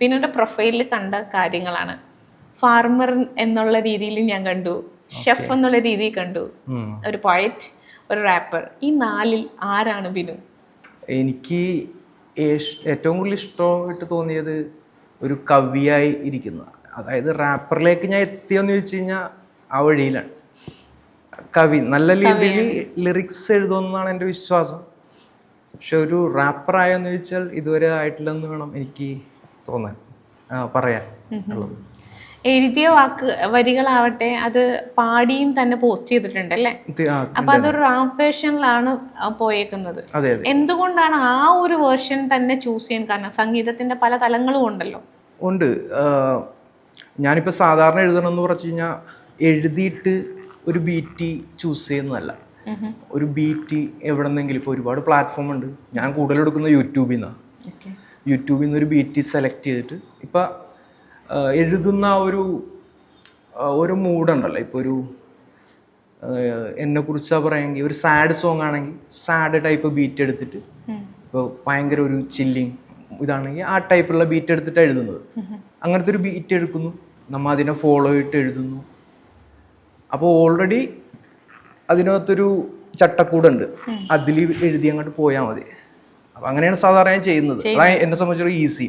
പിന്നീട് പ്രൊഫൈലിൽ കണ്ട കാര്യങ്ങളാണ്. ഫാർമർ എന്നുള്ള രീതിയിൽ ഞാൻ കണ്ടു. ഷെഫ് എന്നുള്ള രീതിയിൽ കണ്ടു. ഒരു പോയറ്റ് ഒരു റാപ്പർ ഈ നാലിൽ ആരാണ് ബിനു എനിക്ക് ഏറ്റവും കൂടുതൽ ഇഷ്ടമായിട്ട് തോന്നിയത് ഒരു കവിയായി ഇരിക്കുന്ന അതായത് റാപ്പറിലേക്ക് ഞാൻ എത്തിയെന്ന് ചോദിച്ചു കഴിഞ്ഞാൽ ആ വഴിയിലാണ്. കവി നല്ല രീതിയിൽ ലിറിക്സ് എഴുതുമെന്നാണ് എന്റെ വിശ്വാസം. പക്ഷെ ഒരു റാപ്പർ ആയെന്ന് ചോദിച്ചാൽ ഇതുവരെ ആയിട്ടില്ലെന്ന് വേണം എനിക്ക് തോന്നാൻ പറയാൻ ഉള്ളത് എഴുതിയ വാക്ക് വരികളാവട്ടെ അത് പാടിയും തന്നെ പോസ്റ്റ് ചെയ്തിട്ടുണ്ട് അല്ലേ? അപ്പൊ അതൊരു റാപ്പ് വേർഷനിലാണ് പോയേക്കുന്നത്. എന്തുകൊണ്ടാണ് ആ ഒരു വേർഷൻ തന്നെ ചൂസ് ചെയ്യാൻ കാരണം? സംഗീതത്തിന്റെ പല തലങ്ങളും ഉണ്ടല്ലോ. ഉണ്ട്. ഞാനിപ്പോൾ സാധാരണ എഴുതണം എന്ന് പറഞ്ഞു കഴിഞ്ഞാൽ എഴുതിയിട്ട് ഒരു ബീറ്റ് ചൂസ് ചെയ്യുന്നതല്ല. ഒരു ബീറ്റ് എവിടെ നിന്നെങ്കിലും ഇപ്പോൾ ഒരുപാട് പ്ലാറ്റ്ഫോം ഉണ്ട്. ഞാൻ കൂടുതലെടുക്കുന്ന യൂട്യൂബിൽ നിന്നാണ് യൂട്യൂബിൽ നിന്നൊരു ബീറ്റ് സെലക്ട് ചെയ്തിട്ട് ഇപ്പം എഴുതുന്ന ആ ഒരു ഒരു മൂഡുണ്ടല്ലോ ഇപ്പോൾ ഒരു എന്നെ കുറിച്ചാ പറയുമെങ്കിൽ ഒരു സാഡ് സോങ് ആണെങ്കിൽ സാഡ് ടൈപ്പ് ബീറ്റ് എടുത്തിട്ട് ഇപ്പോൾ ഭയങ്കര ഒരു ചില്ലിങ് ഇതാണെങ്കിൽ ആ ടൈപ്പുള്ള ബീറ്റ് എടുത്തിട്ട് എഴുതുന്നത്. അങ്ങനത്തെ ഒരു ബീറ്റ് എടുക്കുന്നു. നമ്മൾ അതിനെ ഫോളോ ചെയ്തിട്ട് എഴുതുന്നു. അപ്പോൾ ഓൾറെഡി അതിനകത്തൊരു ചട്ടക്കൂടുണ്ട്. അതിൽ എഴുതി അങ്ങോട്ട് പോയാൽ മതി. അപ്പം അങ്ങനെയാണ് സാധാരണ ഞാൻ ചെയ്യുന്നത്. അതാണ് എന്നെ സംബന്ധിച്ചൊരു ഈസി